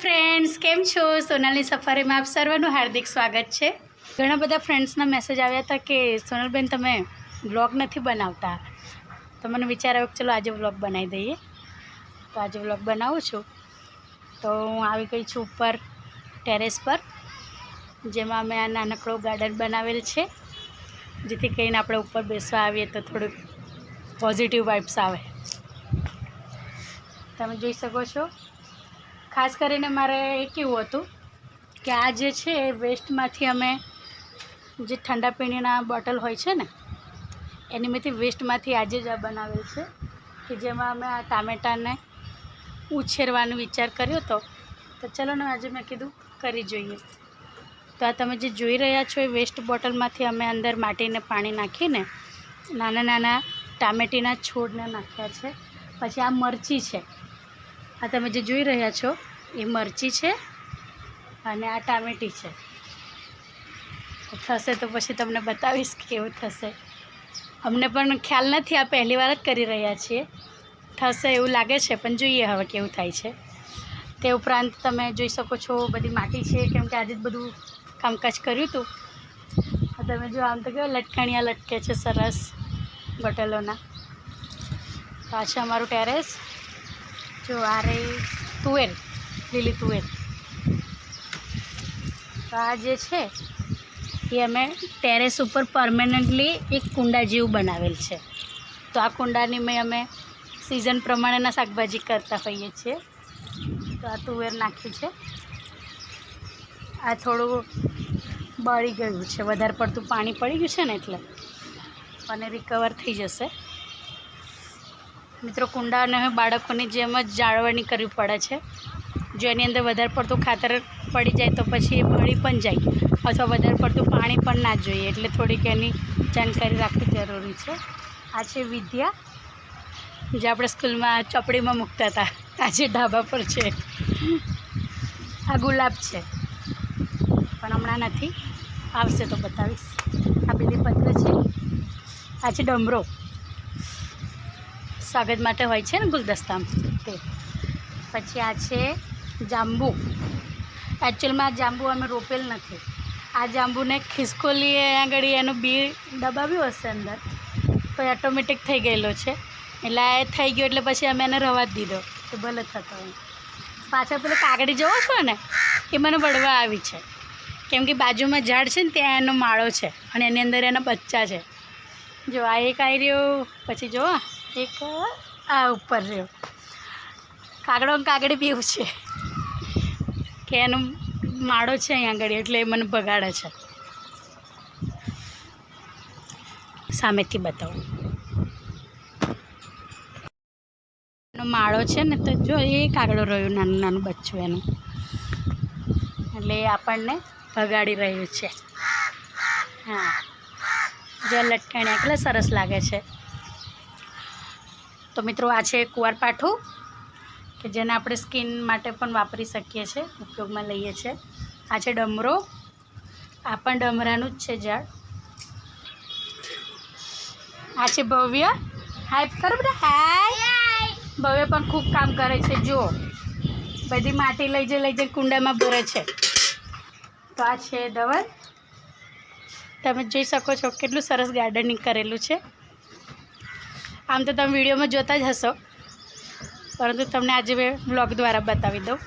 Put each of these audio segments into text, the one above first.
Friends કેમ છો? સોનલની સફારીમાં આપ સર્વનું હાર્દિક સ્વાગત છે. ઘણા બધા ફ્રેન્ડ્સના મેસેજ આવ્યા હતા કે, સોનલબેન, તમે વ્લોગ નથી બનાવતા. તો મને વિચાર આવ્યો કે ચલો આજે વ્લોગ બનાવી દઈએ. તો આજે વ્લોગ બનાવું છું. તો હું આવી ગઈ છું ઉપર ટેરેસ પર, જેમાં મેં આ નાનકડો ગાર્ડન બનાવેલ છે. જેથી કરીને આપણે ઉપર બેસવા આવીએ તો થોડુંક પોઝિટિવ વાઇબ્સ આવે. તમે જોઈ શકો છો ખાસ કરીને મારે એ કેવું હતું કે આ જે છે એ વેસ્ટમાંથી અમે જે ઠંડા પીણીના બોટલ હોય છે ને એનીમાંથી વેસ્ટમાંથી આજે જ આ બનાવેલ છે કે જેમાં અમે આ ટામેટાને ઉછેરવાનો વિચાર કર્યો હતો તો ચલો ને આજે મેં કીધું કરી જોઈએ. તો આ તમે જે જોઈ રહ્યા છો એ વેસ્ટ બોટલમાંથી અમે અંદર માટીને પાણી નાખીને નાના નાના ટામેટીના છોડને નાખ્યા છે. પછી આ મરચી છે. આ તમે જે જોઈ રહ્યા છો, એ મરચી છે અને આ ટામેટી છે. થશે તો પછી તમને બતાવીશ કે કેવું થશે. અમને પણ ખ્યાલ નથી, આ પહેલી વાર જ કરી રહ્યા છીએ. થશે એવું લાગે છે, પણ જોઈએ હવે કેવું થાય છે. તે ઉપરાંત તમે જોઈ શકો છો, બધી માટી છે, કેમ કે આજે જ બધું કામકાજ કર્યું હતું. તમે જો, આમ તો કેવા લટકણિયા લટકે છે સરસ બોટલોના. પાછા અમારું ટેરેસ. જો આ રહી તુવેર, લીલી તુવેર. તો આ જે છે, એ અમે ટેરેસ ઉપર પરમેનન્ટલી એક કુંડા જેવું બનાવેલ છે. તો આ કુંડાની મેં અમે સિઝન પ્રમાણેના શાકભાજી કરતા હોઈએ છીએ. તો આ તુવેર નાખ્યું છે. આ થોડું બળી ગયું છે, વધારે પડતું પાણી પડી ગયું છે ને એટલે. અને રિકવર થઈ જશે. મિત્રો કુંડાને બાળકોની જેમ જ જાળવણી કરવી પડે છે. જો એની અંદર વધારે પડતું ખાતર પડી જાય તો પછી એ ભળી પણ જાય અથવા વધારે પડતું પાણી પણ ના જોઈએ એટલે થોડીક એની જાણકારી રાખવી જરૂરી છે. આ છે વિદ્યા, જે આપણે સ્કૂલમાં ચોપડીમાં મૂકતા હતા. આજે ઢાબા પર છે. આ ગુલાબ છે. પણ હમણાં નથી. આવશે તો બતાવીશ. આ બીલીપત્ર છે. આ છે ડમરો. સ્વાગત માટે હોય છે ને ગુલદસ્તામાં તે પછી આ છે જાંબુ. એકચ્યુઅલમાં જાંબુ અમે રોપેલ નથી. આ જાંબુને ખિસકોલીએ આગળ એનું બી દબાવ્યું હશે અંદર. તો એ ઓટોમેટિક થઈ ગયેલો છે. એટલે આ થઈ ગયો એટલે પછી અમે એને રવા જ દીધો. તો ભલે થતો હોય. પાછળ પેલો કાગડી જવો છો ને? એ મને વળવા આવી છે. કેમ કે બાજુમાં ઝાડ છે ને ત્યાં એનો માળો છે. અને એની અંદર એના બચ્ચા છે. જો આ એક આવી રહ્યો, પછી જો એક, આ ઉપર રહ્યો. કાગડો કાગડી પીવું છે. કે એનો માળો છે અહીંયા આગળ, એટલે એ મને બગાડે છે. સામેથી બતાવું. એનો માળો છે ને, તો જો એ કાગડો રહ્યું, નાનું નાનું બચ્ચું એનું. એટલે એ આપણને ભગાડી રહ્યું છે. હા. જો લટકાણ્યા, કેટલા સરસ લાગે છે. તો મિત્રો આ છે કુંવારપાઠું કે જેને આપણે સ્કિન માટે પણ વાપરી શકીએ છીએ, ઉપયોગમાં લઈએ છીએ. આ છે ડમરો, આ પણ ડમરાનું જ છે ઝાડ. આ છે ભવ્ય. હાય કરો બધા હાય ભવ્ય પણ ખૂબ કામ કરે છે, જુઓ. બધી માટી લઈ જઈ લઈ જઈ, કુંડામાં ભરે છે. તો આ છે ધવલ. તમે જોઈ શકો છો કેટલું સરસ ગાર્ડનિંગ કરેલું છે. આમ તો તમે વિડીયોમાં જોતા જ હશો. પરંતુ તમને આજે મેં બ્લોગ દ્વારા બતાવી દઉં.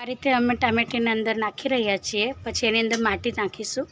આ રીતે અમે ટામેટીની અંદર નાખી રહ્યા છીએ. પછી એની અંદર માટી નાખીશું.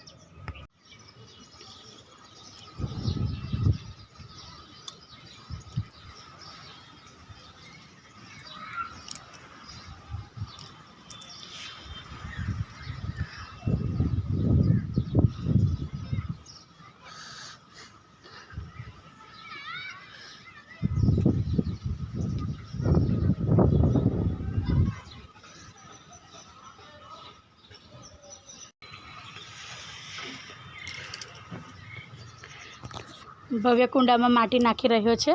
ભવ્ય કુંડામાં માટી નાખી રહ્યો છે.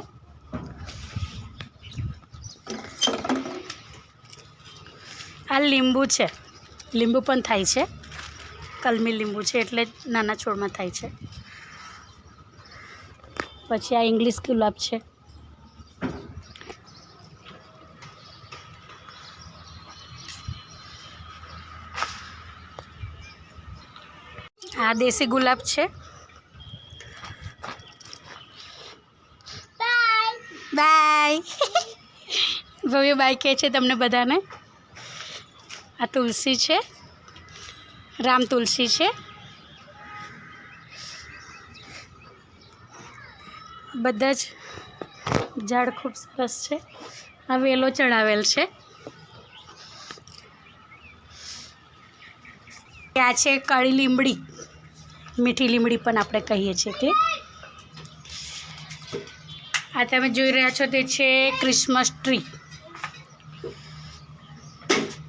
આ લીંબુ છે. લીંબુ પણ થાય છે. કલમી લીંબુ છે એટલે નાના છોડમાં થાય છે. પછી આ ઇંગ્લિશ ગુલાબ છે. આ દેશી ગુલાબ છે. બાય ભવ્ય બાય કહે છે તમને બધાને. આ તુલસી છે. રામ તુલસી છે. બધા જ ઝાડ ખૂબ સરસ છે. આ વેલો ચડાવેલ છે. આ છે કાળી લીમડી. મીઠી લીમડી પણ આપણે કહીએ છીએ તે આ તમે જોઈ રહ્યા છો તે છે ક્રિસમસ ટ્રી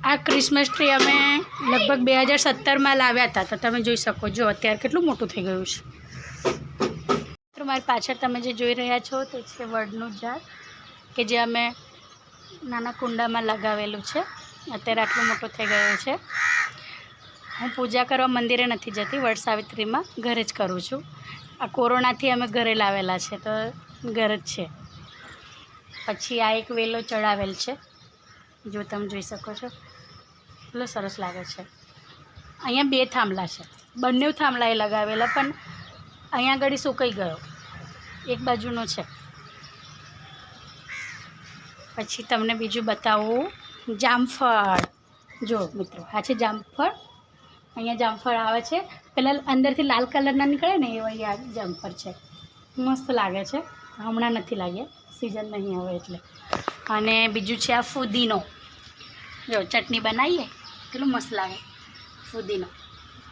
આ ક્રિસમસ ટ્રી અમે લગભગ બે હજાર સત્તરમાં લાવ્યા હતા. તો તમે જોઈ શકો છો, અત્યારે કેટલું મોટું થઈ ગયું છે. મારી પાછળ તમે જે જોઈ રહ્યા છો તે છે વડનું ઝાડ, કે જે અમે નાના કુંડામાં લગાવેલું છે. અત્યારે આટલું મોટું થઈ ગયું છે. હું પૂજા કરવા મંદિરે નથી જતી, વડ સાવિત્રીમાં ઘરે જ કરું છું. આ કોરોનાથી અમે ઘરે લાવેલા છે, તો ઘર જ છે. પછી આ એક વેલો ચડાવેલ છે. જો તમે જોઈ શકો છો. એટલો સરસ લાગે છે. અહીંયા બે થાંભલા છે. બંને થાંભલા એ લગાવેલા, પણ અહીંયા આગળ સુકાઈ ગયો. એક બાજુનો છે. પછી તમને બીજું બતાવું. જામફળ. જો મિત્રો, આ છે જામફળ. અહીંયા જામફળ આવે છે. પહેલાં અંદરથી લાલ કલરના નીકળે ને, એવા અહીંયા જામફળ છે. મસ્ત લાગે છે. હમણાં નથી લાગ્યા સિઝન નહીં આવે એટલે. અને બીજું છે આ ફુદીનો. જો, ચટણી બનાવીએ, કેટલું મસ્ત લાગે. ફુદીનો.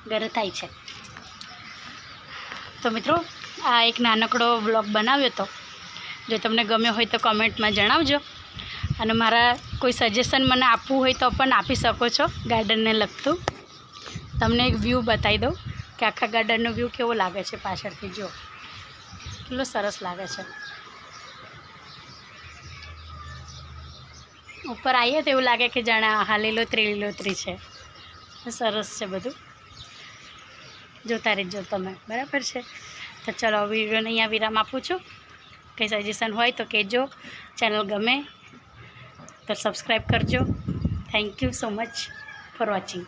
ઘરે થાય છે. તો મિત્રો, આ એક નાનકડો વ્લોગ બનાવ્યો હતો જો તમને ગમ્યો હોય તો કોમેન્ટમાં જણાવજો. અને મારા કોઈ સજેશન મને આપવું હોય તો પણ આપી શકો છો ગાર્ડનને લગતું. તમને એક વ્યૂ બતાવી દઉં કે આખા ગાર્ડનનો વ્યૂ કેવો લાગે છે પાછળથી, જો. કેટલો સરસ લાગે છે. ઉપર આવીએ તો એવું લાગે કે જાણે હા લીલોતરી લીલોતરી છે. સરસ છે બધું. જોતા રહેજો તમે. બરાબર છે? તો ચલો વિડીયોને અહીંયા વિરામ આપું છું. કંઈ સજેશન હોય તો કહેજો. ચેનલ ગમે તો સબસ્ક્રાઈબ કરજો. Thank you so much for watching